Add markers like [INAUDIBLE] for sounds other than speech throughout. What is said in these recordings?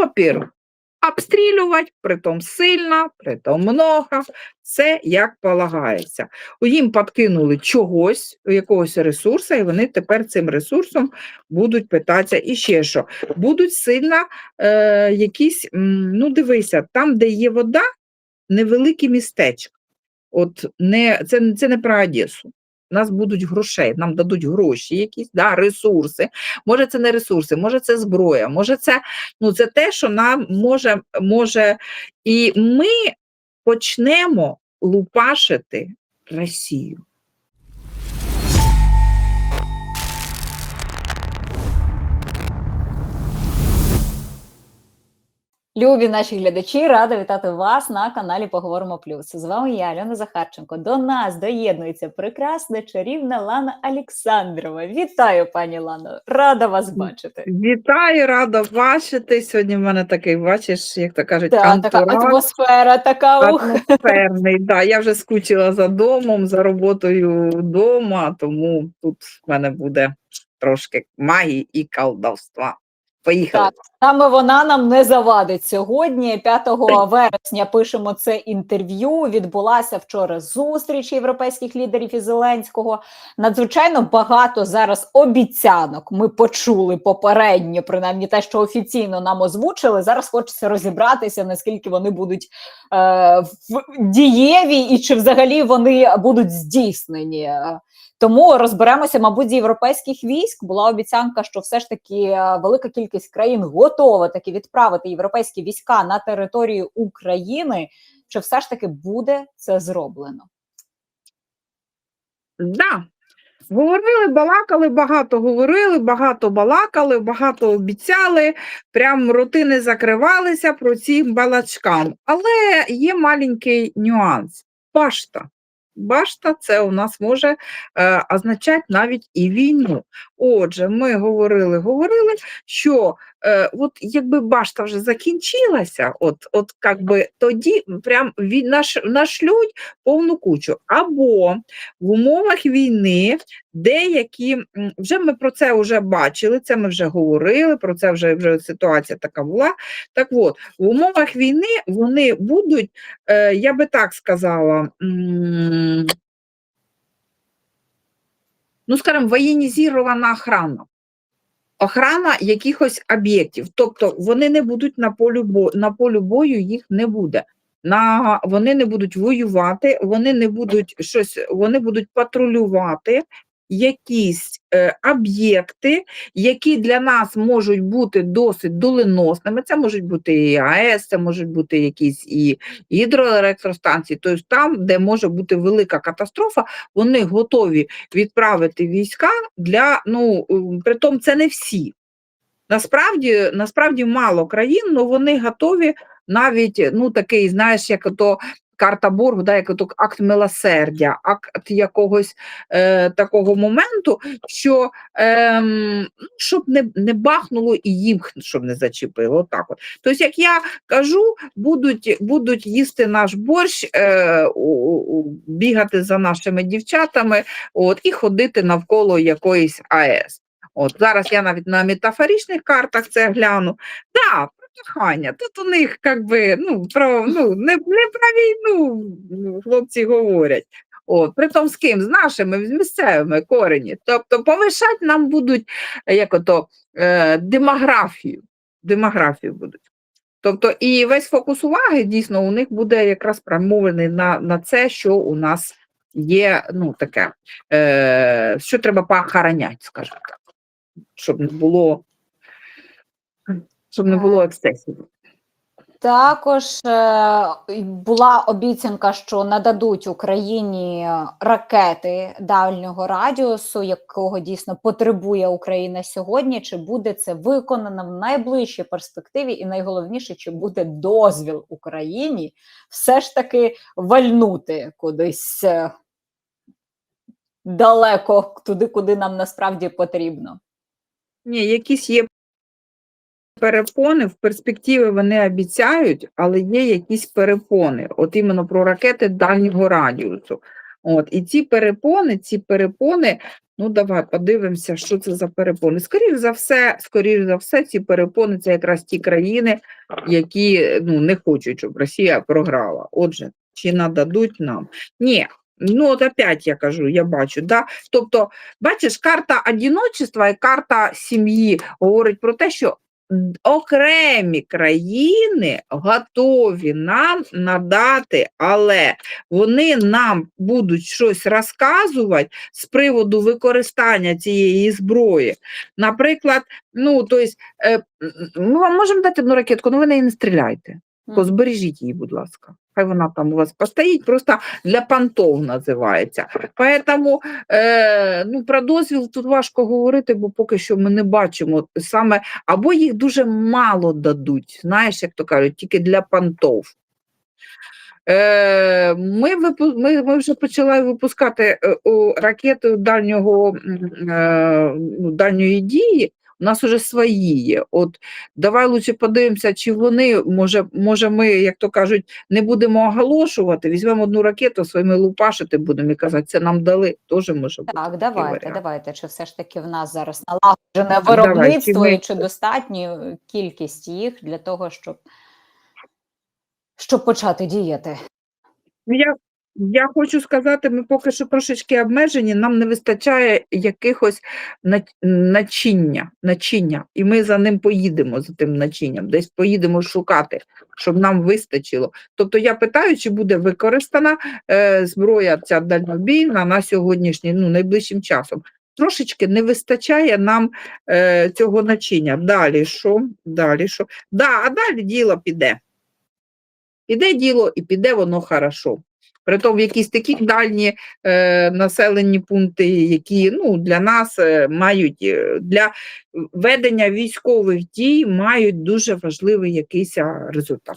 во-первых, обстрілювати, притом сильно, притом много, це як полагається. Їм подкинули чогось, якогось ресурсу, і вони тепер цим ресурсом будуть питатися. І ще що, будуть сильно е, якісь, ну дивися, там, де є вода, невеликі містечка. От не, це, це не про Одесу. У нас будуть грошей, нам дадуть гроші, якісь да, ресурси. Може, це не ресурси, може, це зброя, може, це, ну, це те, що нам може, може. І ми почнемо лупашити Росію. Любі наші глядачі, рада вітати вас на каналі Поговоримо Плюс. З вами я, Альона Захарченко. До нас доєднується прекрасна чарівна Лана Олександрова. Вітаю, пані Лано! Рада вас бачити. Вітаю, рада бачити. Сьогодні в мене такий, бачиш, як то кажуть, Так, така атмосфера, така ух. атмосферний. Да, я вже скучила за домом, за роботою вдома, тому тут в мене буде трошки магії і колдовства. Поїхали. Так, саме вона нам не завадить сьогодні. 5 вересня пишемо це інтерв'ю. Відбулася вчора зустріч європейських лідерів і Зеленського. Надзвичайно багато зараз обіцянок. Ми почули попередньо, принаймні те, що офіційно нам озвучили. Зараз хочеться розібратися, наскільки вони будуть е, дієві і чи взагалі вони будуть здійснені. Тому розберемося, мабуть, з європейських військ. Була обіцянка, що все ж таки е, велика кількість країн готова таки відправити європейські війська на територію України. Чи все ж таки буде це зроблено? Да. Говорили, балакали, багато говорили, багато балакали, багато обіцяли, прям роти не закривалися про ці балачкам. Але є маленький нюанс. Башта. Башта це у нас може е, означати навіть і війну. Отже, ми говорили, говорили, що е, от якби башта вже закінчилася, от, от как би, тоді прям вій- наш, нашлють повну кучу. Або в умовах війни деякі, вже ми про це вже бачили, це ми вже говорили, про це вже, вже ситуація така була. Так от, в умовах війни вони будуть, е, я би так сказала, ну, скажімо, воєнізована охрана. Охрана якихось об'єктів, тобто вони не будуть на полю бою, на полю бою їх не буде. На, вони не будуть воювати, вони не будуть щось, вони будуть патрулювати якісь е, об'єкти, які для нас можуть бути досить доленосними. Це можуть бути і АЕС, це можуть бути якісь і гідроелектростанції. Тобто там, де може бути велика катастрофа, вони готові відправити війська для ну притом це не всі. Насправді, насправді мало країн, але вони готові навіть ну такий, знаєш, як то карта боргу, да, як акт милосердя, акт якогось е, такого моменту, що ну, щоб не, не бахнуло і їм щоб не зачепило. Отак от. Тобто, як я кажу, будуть, будуть їсти наш борщ, е, бігати за нашими дівчатами от, і ходити навколо якоїсь АЕС. От зараз я навіть на метафоричних картах це гляну. Про кохання. Тут у них как би, ну, про, ну, не, не про війну ну, хлопці говорять. От, притом з ким? З нашими, з місцевими корені. Тобто повишати нам будуть е, як ото, е, демографію. Демографію будуть. Тобто і весь фокус уваги дійсно у них буде якраз спрямований на, на це, що у нас є ну, таке, е, що треба поохороняти, скажімо так, щоб не було, щоб не було ексцесів. Також е, була обіцянка, що нададуть Україні ракети дальнього радіусу, якого дійсно потребує Україна сьогодні. Чи буде це виконано в найближчій перспективі? І найголовніше, чи буде дозвіл Україні все ж таки вальнути кудись е, далеко туди, куди нам насправді потрібно? Ні, якісь є перепони, в перспективі вони обіцяють, але є якісь перепони, от іменно про ракети дальнього радіусу. От, і ці перепони, ці перепони, Ну, давай подивимося, що це за перепони. Скоріше за все, скоріш за все, ці перепони це якраз ті країни, які ну, не хочуть, щоб Росія програла. Отже, чи нададуть нам? Ні. Ну, от опять я кажу, я бачу, да? Тобто, бачиш, карта одиночества і карта сім'ї говорить про те, що окремі країни готові нам надати, але вони нам будуть щось розказувати з приводу використання цієї зброї. Наприклад, ну, то е, ми вам можемо дати одну ракетку, але ви неї не стріляйте. Збережіть її, будь ласка. Хай вона там у вас постоїть, просто для понтов називається. Поэтому е, ну, про дозвіл тут важко говорити, бо поки що ми не бачимо саме, або їх дуже мало дадуть, знаєш, як то кажуть, тільки для понтов. Е, ми, ми, ми вже почали випускати е, ракети дальнього, е, ну, дальньої дії. У нас вже свої є. От давай лучше подивимося, чи вони, може, може, ми, як то кажуть, не будемо оголошувати, візьмемо одну ракету, своїми лупашити будемо і казати, це нам дали, теж може бути. Так, давайте, варіант. давайте. Чи все ж таки в нас зараз налагоджене Давай, виробництво чи ми- і чи достатня кількість їх для того, щоб, щоб почати діяти? Ну, Я, я хочу сказати, ми поки що трошечки обмежені, нам не вистачає якихось начиння, начиння, і ми за ним поїдемо, за тим начинням, десь поїдемо шукати, щоб нам вистачило. Тобто я питаю, чи буде використана е, зброя ця дальнобійна на сьогоднішній, ну, найближчим часом. Трошечки не вистачає нам е, цього начиння. Далі що? Далі що? Да, а далі діло піде. Піде діло і піде воно хорошо. Притом якісь такі дальні е, населені пункти, які ну, для нас е, мають е, для ведення військових дій мають дуже важливий якийсь результат.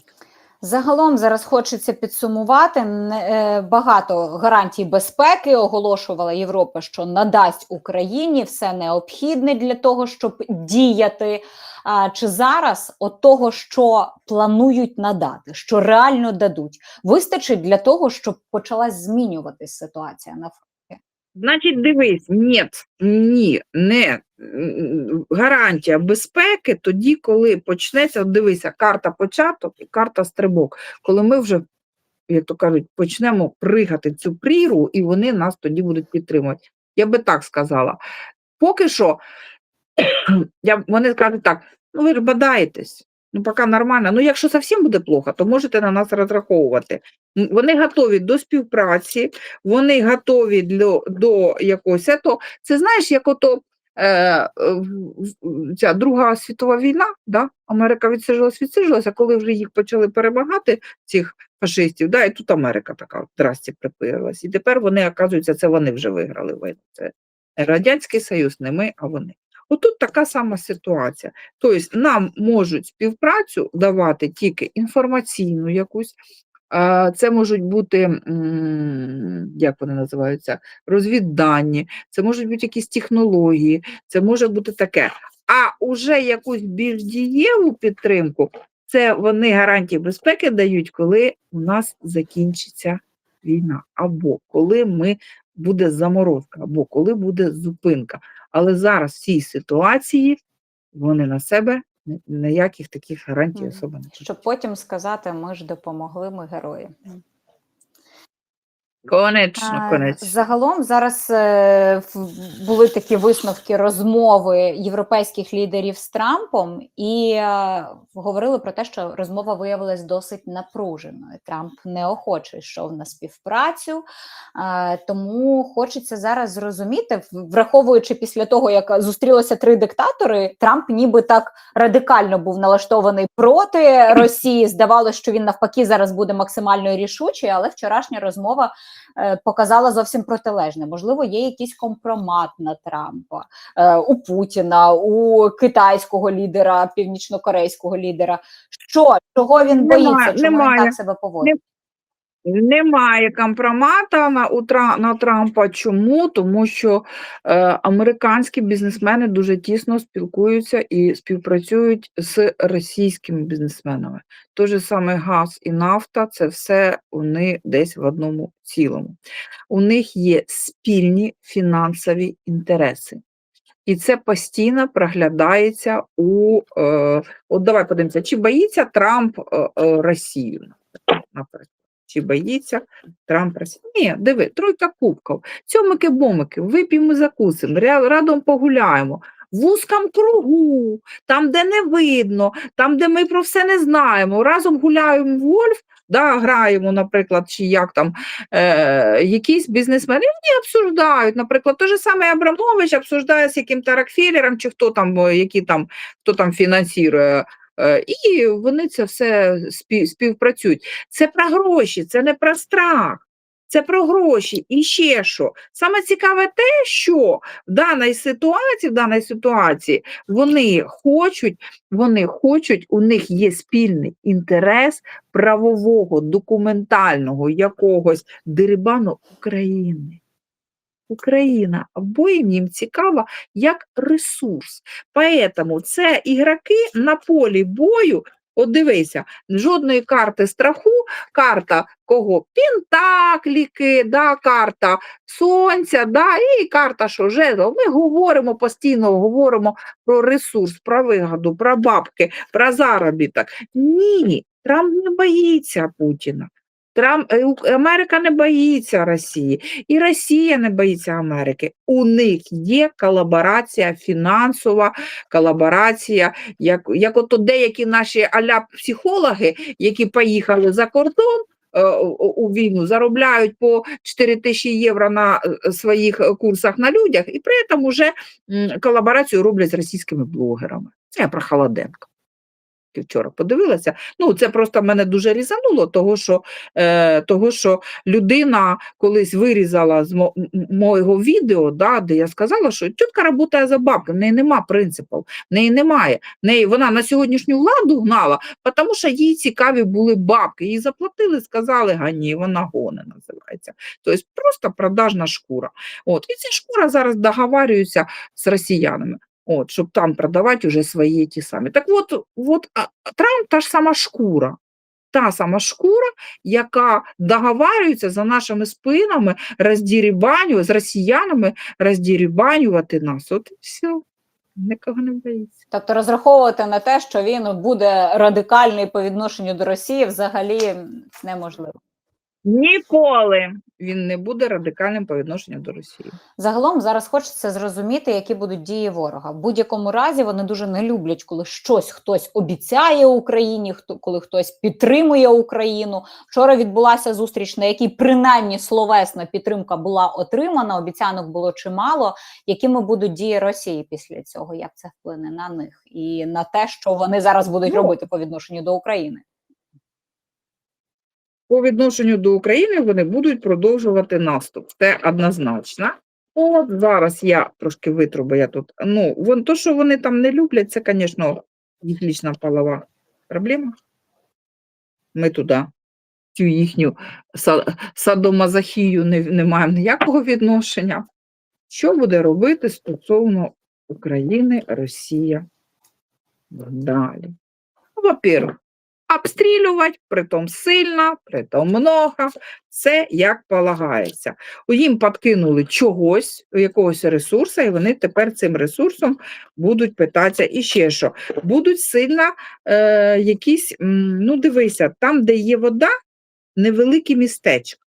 Загалом зараз хочеться підсумувати е, багато гарантій безпеки оголошувала Європа, що надасть Україні все необхідне для того, щоб діяти. А чи зараз от того, що планують надати, що реально дадуть, вистачить для того, щоб почалась змінюватись ситуація на фронті? Значить, дивись, ні, ні, не гарантія безпеки тоді, коли почнеться, дивися, карта початок і карта стрибок. Коли ми вже, як то кажуть, почнемо пригати цю прірву, і вони нас тоді будуть підтримувати. Я би так сказала. Поки що, я, вони кажуть так, ну ви ж бадаєтесь, ну поки нормально. Ну, якщо зовсім буде плохо, то можете на нас розраховувати. Вони готові до співпраці, вони готові до, до якогось. Ето, це знаєш, як ото е, в- в- ця Друга світова війна, да? Америка відсижилась, а коли вже їх почали перемагати, цих фашистів, да, і тут Америка така здрасті припирилась. І тепер вони, оказується, це вони вже виграли війну. Це Радянський Союз, не ми, а вони. Отут така сама ситуація. Тобто нам можуть співпрацю давати тільки інформаційну якусь, це можуть бути, як вони називаються, розвіддані, це можуть бути якісь технології, це може бути таке. А уже якусь більш дієву підтримку, це вони гарантії безпеки дають, коли у нас закінчиться війна, або коли ми буде заморозка, або коли буде зупинка. Але зараз в цій ситуації вони на себе ні- ніяких таких гарантій особи не Щоб потім сказати, ми ж допомогли, ми герої. Конечно, конечно. Загалом зараз е, були такі висновки розмови європейських лідерів з Трампом, і е, говорили про те, що розмова виявилась досить напруженою. Трамп неохоче йшов на співпрацю, е, тому хочеться зараз зрозуміти, враховуючи після того, як зустрілися три диктатори, Трамп ніби так радикально був налаштований проти Росії. Здавалося, що він навпаки зараз буде максимально рішучий, але вчорашня розмова показала зовсім протилежне. Можливо, є якийсь компромат на Трампа, е, у Путіна, у китайського лідера, північнокорейського лідера. Що чого він Немає, боїться? Чому немає. він так себе поводить? Немає компромата на, на Трампа. Чому? Тому що е, американські бізнесмени дуже тісно спілкуються і співпрацюють з російськими бізнесменами. Той же саме газ і нафта це все вони десь в одному цілому. У них є спільні фінансові інтереси. І це постійно проглядається у. Е, от давай подивимося, чи боїться Трамп е, е, Росію, наприклад. Чи боїться Трамп Росії? Ні, диви, тройка кубків. Цьомики-бомики, вип'ємо закусимо, радом погуляємо. В вузькому кругу, там, де не видно, там, де ми про все не знаємо. Разом гуляємо в гольф, да, граємо, наприклад, чи як там е, якісь бізнесмени, вони обсуждають. Наприклад, той же самий Абрамович обсуждає з яким-то Рокфеллером, чи хто там, які там, хто там фінансує. Е, І вони це все спів, співпрацюють. Це про гроші, це не про страх. Це про гроші. І ще що. Саме цікаве те, що в даній ситуації, в даній ситуації вони хочуть, вони хочуть, у них є спільний інтерес правового, документального якогось дерибану України. Україна, або їм їм цікава як ресурс. Поэтому це ігроки на полі бою. От дивися, жодної карти страху, карта кого? Пентакліки, да, карта сонця, да, і карта що жезл. Ми говоримо постійно, говоримо про ресурс, про вигоду, про бабки, про заробіток. Ні, Трамп не боїться Путіна. Е, Америка не боїться Росії, і Росія не боїться Америки. У них є колаборація фінансова, колаборація, як, як ото деякі наші аля психологи, які поїхали за кордон. е, у- війну заробляють по 4 тисячі євро на е, своїх курсах на людях, і при цьому вже колаборацію роблять з російськими блогерами. Це я про Холоденка. Вчора подивилася. Ну, це просто мене дуже різануло, того що, е, того, що людина колись вирізала з мо- відео, да, де я сказала, що тітка працює за бабки, в неї нема принципів, в неї немає. В неї, вона на сьогоднішню владу гнала, тому що їй цікаві були бабки. Їй заплатили, сказали, гані, вона гоне називається. Тобто просто продажна шкура. От. І ця шкура зараз договарюється з росіянами. От, щоб там продавати вже свої ті самі. Так от а, Трамп та ж сама шкура. Та сама шкура, яка договарюється за нашими спинами роздірібанювати, з росіянами роздірібанювати нас. От і все. Нікого не боїться. Тобто розраховувати на те, що він буде радикальний по відношенню до Росії, взагалі неможливо. Ніколи він не буде радикальним по відношенню до Росії. Загалом зараз хочеться зрозуміти, які будуть дії ворога. В будь-якому разі вони дуже не люблять, коли щось хтось обіцяє Україні, хто коли хтось підтримує Україну. Вчора відбулася зустріч, на якій принаймні словесна підтримка була отримана. Обіцянок було чимало. Якими будуть дії Росії після цього? Як це вплине на них і на те, що вони зараз будуть Ну, робити по відношенню до України? По відношенню до України вони будуть продовжувати наступ. Це однозначно. От зараз я трошки витру, бо я тут. Ну, вон, то, що вони там не люблять, це, звісно, їх лічна полова проблема. Ми туди, цю їхню са- садомазохію не, не маємо ніякого відношення. Що буде робити стосовно України, Росія далі? Ну, Во-первых, обстрілювати, притом сильно, притом много, це як полагається. Їм подкинули чогось, якогось ресурсу, і вони тепер цим ресурсом будуть питатися. І ще що, будуть сильно е, якісь, ну дивися, там, де є вода, невеликі містечка.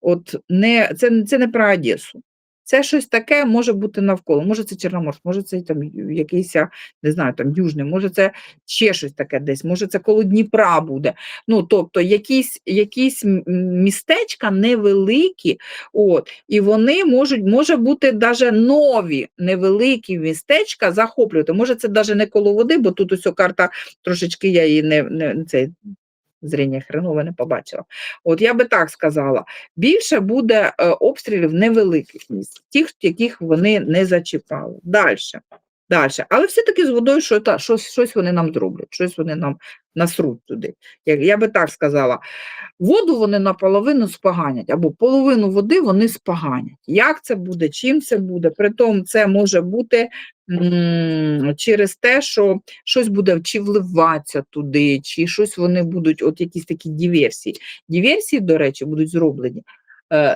От не, це, це не про Одесу. Це щось таке може бути навколо. Може, це Чорноморськ, може, це там якийсь, не знаю, там Южний, може, це ще щось таке десь, може, це коло Дніпра буде. Ну, тобто, якісь, якісь містечка невеликі, от, і вони можуть, може бути навіть нові невеликі містечка захоплювати. Може, це навіть не коло води, бо тут ось карта трошечки я її не, не цей, зріння хренове не побачила. От я би так сказала, більше буде е, обстрілів невеликих міст, тих, яких вони не зачіпали. Далі. Далі. Але все-таки з водою що, та, щось, щось вони нам зроблять, щось вони нам насруть туди. Я, я би так сказала. Воду вони наполовину споганять, або половину води вони споганять. Як це буде, чим це буде? Притом це може бути м, через те, що щось буде чи вливатися туди, чи щось вони будуть, от якісь такі диверсії. Диверсії, до речі, будуть зроблені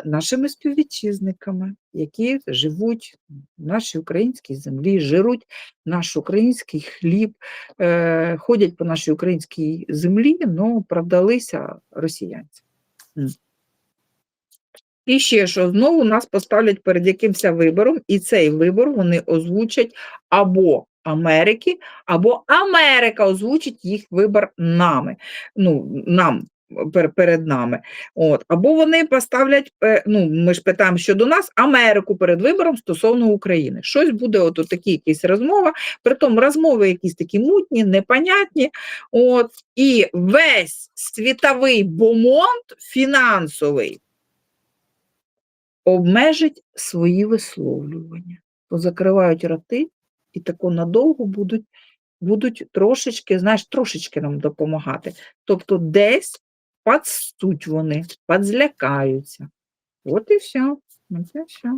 нашими співвітчизниками, які живуть в нашій українській землі, жируть наш український хліб, е, ходять по нашій українській землі, але продалися росіянцям. І ще що знову нас поставлять перед якимось вибором, і цей вибор вони озвучать або Америки, або Америка озвучить їх вибор нами. Ну, нам перед нами. От. Або вони поставлять, е, ну, ми ж питаємо щодо нас, Америку перед вибором стосовно України. Щось буде, от, от такі якісь розмова, притом розмови якісь такі мутні, непонятні. От. І весь світовий бомонд фінансовий обмежить свої висловлювання, позакривають роти і тако надовго будуть, будуть трошечки, знаєш, трошечки нам допомагати. Тобто десь подстуть вони, подзлякаються. От і все. От і все.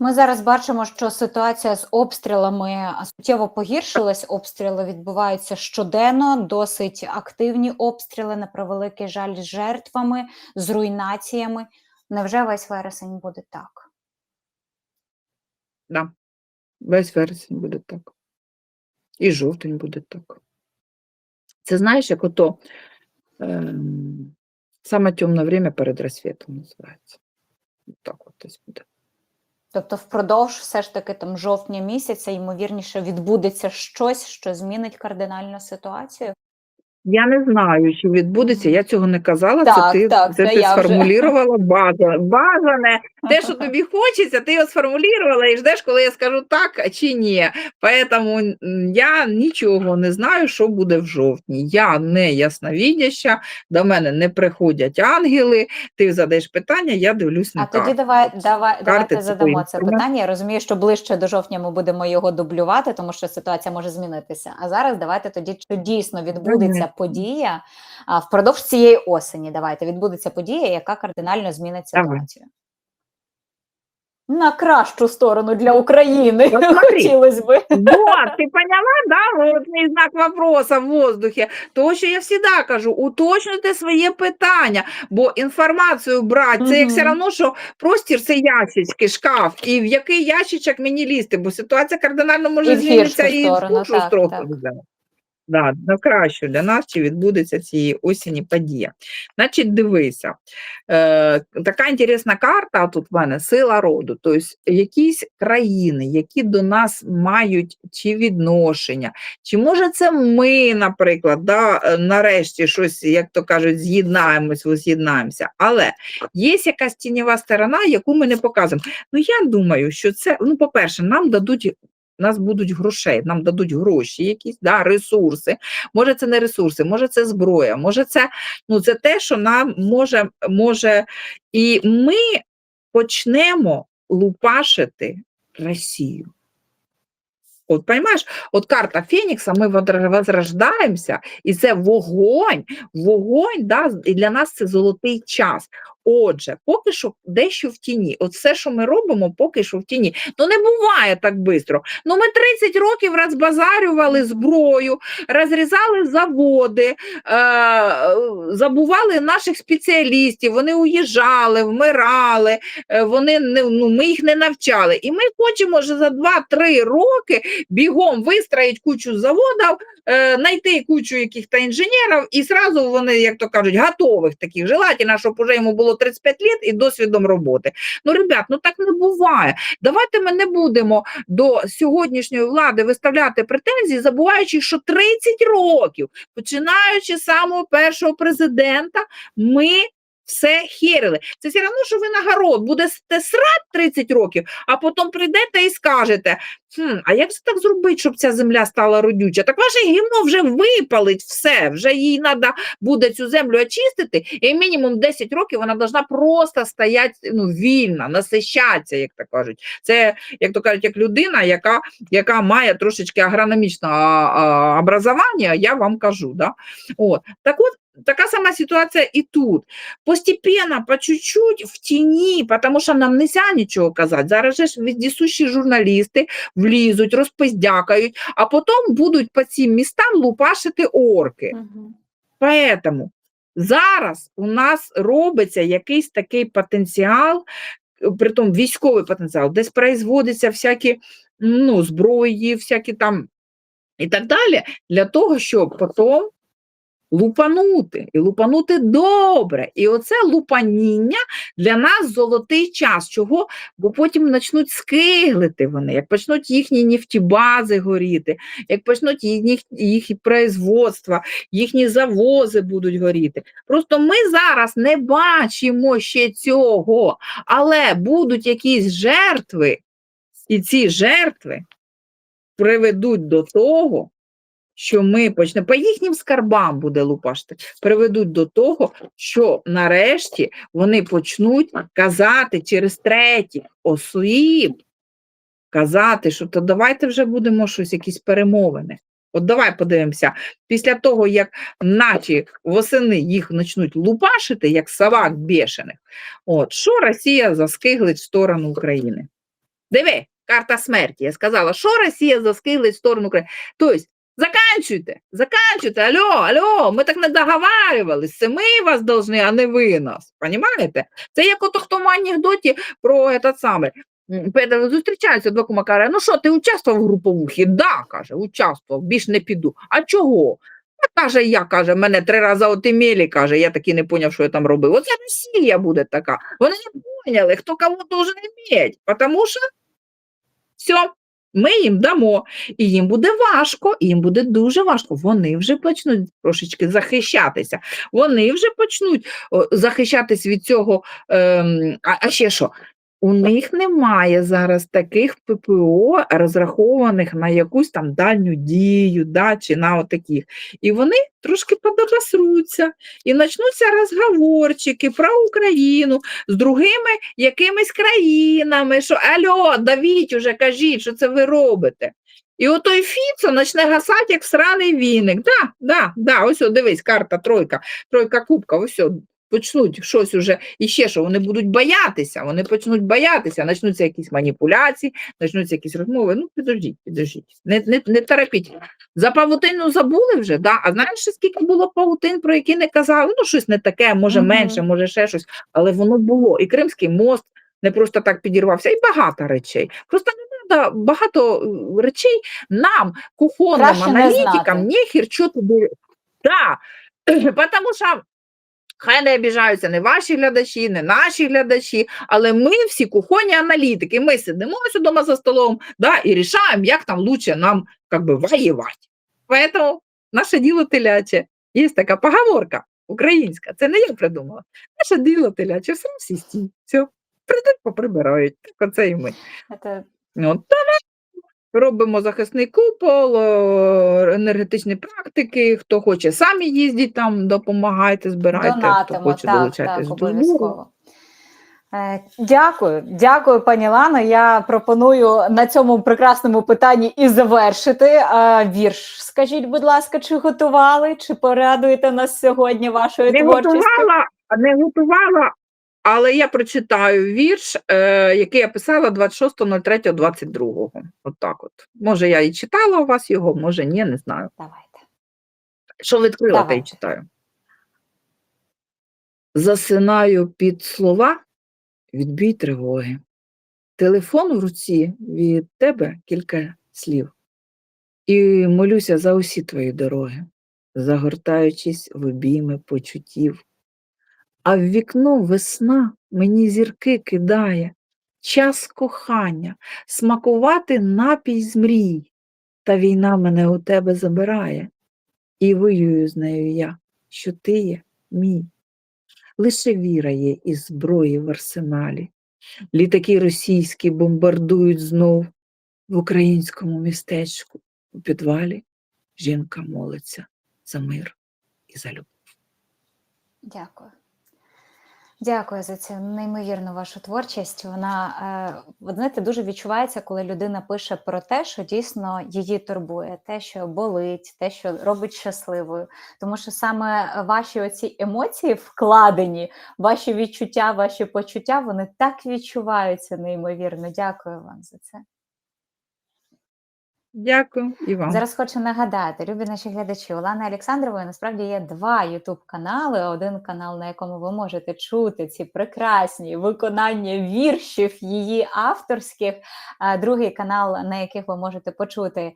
Ми зараз бачимо, що ситуація з обстрілами суттєво погіршилась. Обстріли відбуваються щоденно, досить активні обстріли, на превеликий жаль, з жертвами, з руйнаціями. Невже весь вересень буде так? Да. Весь вересень буде так. І жовтень буде так. Це знаєш, як ото саме темне время перед розсвітом називається. Так от десь буде. Тобто, впродовж все ж таки там жовтня місяця, ймовірніше, відбудеться щось, що змінить кардинальну ситуацію. Я не знаю, чи відбудеться, я цього не казала, Так, це ти, так, це це ти я вже. сформулювала [LAUGHS] база, базане. Те, що тобі хочеться, ти його сформулювала і ждеш, коли я скажу так чи ні. Поэтому м, я нічого не знаю, що буде в жовтні. Я не ясновідяща, до мене не приходять ангели, ти задаєш питання, я дивлюсь на А тоді карту. давай, давай, давайте це задамо це інструмент. питання. Я розумію, що ближче до жовтня ми будемо його дублювати, тому що ситуація може змінитися. А зараз давайте тоді, що дійсно відбудеться. Подія а, впродовж цієї осені. Давайте відбудеться подія, яка кардинально змінить ситуацію. На кращу сторону для України Ну, [LAUGHS] смотри. хотілося би. Вот, ты поняла, да, вот мій знак вопроса в воздухі. Того, що я завжди кажу, уточнюйте своє питання, бо інформацію брати, це як все одно, що простір це ящички, шкаф, і в який ящичок мені лізти, бо ситуація кардинально може змінитися і в так, сторону. Да, на кращу для нас, чи відбудеться цієї осені подія. Значить, дивися, е, така інтересна карта тут в мене сила роду. Тобто якісь країни, які до нас мають чи відношення, чи може це ми, наприклад, да, е, нарешті щось, як то кажуть, з'єднаємось, воз'єднаємося. Але є якась тіньова сторона, яку ми не показуємо. Ну, я думаю, що це, ну, по-перше, нам дадуть. Нас будуть грошей, нам дадуть гроші, якісь да, ресурси. Може, це не ресурси, може, це зброя, може, це, ну, це те, що нам може, може. І ми почнемо лупашити Росію. От понимаєш, от карта Фенікса, ми возрождаємося, і це вогонь, вогонь, да, і для нас це золотий час. Отже, поки що дещо в тіні. От все, що ми робимо, поки що в тіні. Ну не буває так швидко. Ну ми 30 років розбазарювали зброю, розрізали заводи, е, забували наших спеціалістів, вони уїжджали, вмирали, е, вони ну, ми їх не навчали. І ми хочемо вже за 2-3 роки бігом вистроїть кучу заводів, е, знайти кучу яких-то інженерів, і зразу вони, як то кажуть, готових таких, желательно, щоб уже йому було 35 літ і досвідом роботи. Ну, ребят, ну так не буває. Давайте ми не будемо до сьогоднішньої влади виставляти претензії, забуваючи, що 30 років, починаючи з самого першого президента, ми все херили. Це все одно, що ви на город будете срати 30 років, а потім прийдете і скажете: хм, а як це так зробити, щоб ця земля стала родюча? Так ваше гімно вже випалить все, вже їй треба буде цю землю очистити, і мінімум 10 років вона повинна просто стояти ну, вільно, насищатися, як то кажуть. Це, як то кажуть, як людина, яка, яка має трошечки агрономічне образування, я вам кажу. Да? От. Так от, така сама ситуація і тут. Постепенно, по чуть-чуть в тіні, тому що нам не можна нічого казати. Зараз же вездесущі журналісти влізуть, розпиздякають, а потім будуть по цим містам лупашити орки. Мгм. Поэтому зараз у нас робиться якийсь такий потенціал, притом військовий потенціал, десь производиться всякі ну, зброї, всякі там і так далі, для того, щоб потім лупанути, і лупанути добре. І оце лупаніння для нас золотий час. Чого? Бо потім почнуть скиглити вони, як почнуть їхні нефтібази горіти, як почнуть їхні, їхні производства, їхні завози будуть горіти. Просто ми зараз не бачимо ще цього, але будуть якісь жертви, і ці жертви приведуть до того, що ми почнемо по їхнім скарбам буде лупашти, приведуть до того, що нарешті вони почнуть казати через третіх осіб, казати, що то давайте вже будемо щось, якісь перемовини. От давай подивимося, після того, як наші восени їх почнуть лупашити, як собак бешених, от, що Росія заскиглить в сторону України? Диви, карта смерті. Я сказала, що Росія заскиглить в сторону України. Тобто, заканчуйте, заканчуйте, алло, алло, ми так не договарювались, це ми вас должны, а не ви нас. Понімаєте? Це як ото хто в анекдоті про этот самий. Зустрічаються два кума каже, ну що, ти участвував в груповухі? Да, каже, участвував, більш не піду. А чого? А каже, я каже, мене три рази отимєлі, каже, я таки не поняв, що я там робив. Оце Росія буде така. Вони не поняли, хто кого должен иметь, тому що все, ми їм дамо, і їм буде важко, їм буде дуже важко. Вони вже почнуть трошечки захищатися. Вони вже почнуть захищатись від цього. Е, а ще що? У них немає зараз таких ППО, розрахованих на якусь там дальню дію, да, чи на отаких. І вони трошки подобасруться, і почнуться розговорчики про Україну з другими якимись країнами, що альо, давіть уже, кажіть, що це ви робите. І отой Фіцо почне гасати, як сраний віник. Да, да, да, ось дивись, карта тройка, тройка кубка, ось о, почнуть щось уже, і ще що, вони будуть боятися, вони почнуть боятися, почнуться якісь маніпуляції, почнуться якісь розмови. Ну, підождіть, підождіть, не, не, не торопіть. За павутину забули вже, да? а знаєш, скільки було павутин, про які не казали? Ну, щось не таке, може менше, може ще щось, але воно було. І Кримський мост не просто так підірвався, і багато речей. Просто не треба багато е, речей нам, кухонним Краще не аналітикам, нехер що туди. Да. [CLEARS THROAT] Тому що хай не обіжаються не ваші глядачі, не наші глядачі, але ми всі кухонні аналітики, ми сидимо ось вдома за столом да, і рішаємо, як там лучше нам как би, воювати. Поэтому наше діло теляче. Є така поговорка українська, це не я придумала. Наше діло теляче, все всі стій. Все, прийдуть, поприбирають. Так оце і ми. Це От, тому робимо захисний купол, енергетичні практики. Хто хоче, самі їздіть там, допомагайте, збирайте, хто хоче так, долучайтесь так, обов'язково. Е, Дякую, дякую, пані Лано. Я пропоную на цьому прекрасному питанні і завершити. Е, Вірш, скажіть, будь ласка, чи готували, чи порадуєте нас сьогодні вашою Не творчістю? готувала, не готувала, але я прочитаю вірш, е, який я писала 26.03.22. От так от. Може, я і читала у вас його, може ні, не знаю. Давайте. Що відкрила, те й читаю. Засинаю під слова відбій тривоги. Телефон у руці від тебе кілька слів. І молюся за усі твої дороги, загортаючись в обійми почуттів. А в вікно весна мені зірки кидає, час кохання, смакувати напій з мрій, та війна мене у тебе забирає, і воюю з нею я, що ти є мій. Лише віра є із зброї в арсеналі. Літаки російські бомбардують знов в українському містечку. У підвалі жінка молиться за мир і за любов. Дякую. Дякую за цю неймовірну вашу творчість. Вона е, знаєте, дуже відчувається, коли людина пише про те, що дійсно її турбує, те, що болить, те, що робить щасливою. Тому що саме ваші оці емоції вкладені, ваші відчуття, ваші почуття, вони так відчуваються неймовірно. Дякую вам за це. Дякую і вам. Зараз хочу нагадати, любі наші глядачі, у Лани Олександрової насправді є два Ютуб канали. Один канал, на якому ви можете чути ці прекрасні виконання віршів її авторських, а другий канал, на яких ви можете почути е,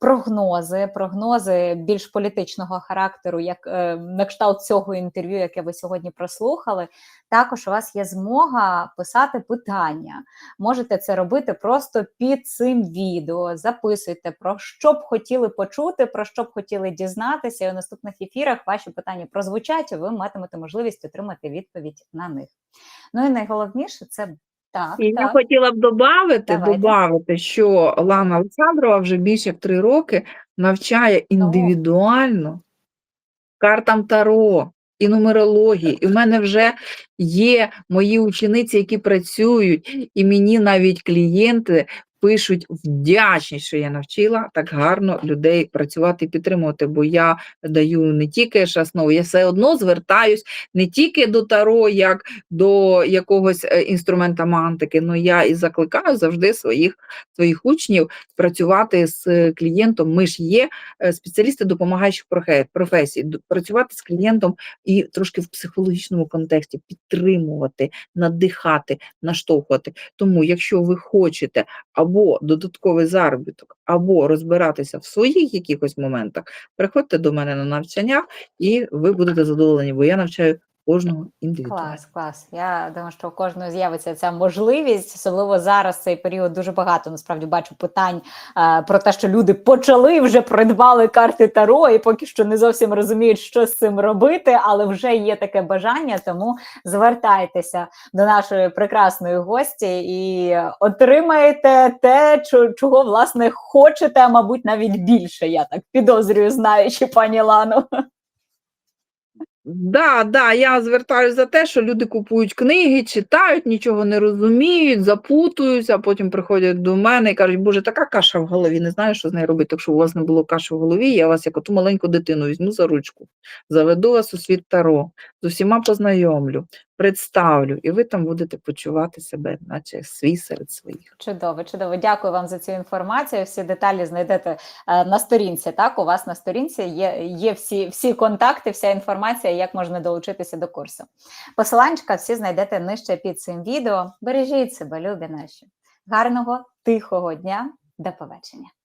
прогнози, прогнози більш політичного характеру, як е, на кшталт цього інтерв'ю, яке ви сьогодні прослухали. Також у вас є змога писати питання. Можете це робити просто під цим відео. Записуйте, про що б хотіли почути, про що б хотіли дізнатися. І у наступних ефірах ваші питання прозвучать, і ви матимете можливість отримати відповідь на них. Ну і найголовніше це так. І я хотіла б додати, добавити, що Лана Олександрова вже більше як три роки навчає індивідуально картам Таро і нумерології. І в мене вже є мої учениці, які працюють, і мені навіть клієнти пишуть вдячні, що я навчила так гарно людей працювати і підтримувати, бо я даю не тільки ж основу, я все одно звертаюсь не тільки до Таро, як до якогось е, інструмента мантики, але я і закликаю завжди своїх, своїх учнів працювати з клієнтом. Ми ж є е, спеціалісти допомагаючих професій, працювати з клієнтом і трошки в психологічному контексті підтримувати, надихати, наштовхувати. Тому, якщо ви хочете або додатковий заробіток, або розбиратися в своїх якихось моментах, приходьте до мене на навчання, і ви будете задоволені, бо я навчаю кожного індивідуально. Клас, клас. Я думаю, що у кожного з'явиться ця можливість, особливо зараз цей період дуже багато. Насправді бачу питань е, про те, що люди почали вже придбали карти Таро, і поки що не зовсім розуміють, що з цим робити, але вже є таке бажання. Тому звертайтеся до нашої прекрасної гості і отримаєте те, чо- чого власне хочете, а мабуть, навіть більше. Я так підозрюю, знаючи пані Лану. Да, да, я звертаюся за те, що люди купують книги, читають, нічого не розуміють, запутуються, а потім приходять до мене і кажуть, боже, така каша в голові, не знаю, що з нею робити. Якщо у вас не було каші в голові, я вас як оту маленьку дитину візьму за ручку, заведу вас у світ Таро, з усіма познайомлю, представлю, і ви там будете почувати себе, наче свій серед своїх. Чудово, чудово. Дякую вам за цю інформацію. Всі деталі знайдете е, на сторінці. Так, у вас на сторінці є, є всі, всі контакти, вся інформація, як можна долучитися до курсу. Посиланчика всі знайдете нижче під цим відео. Бережіть себе, любі наші. Гарного, тихого дня. До побачення.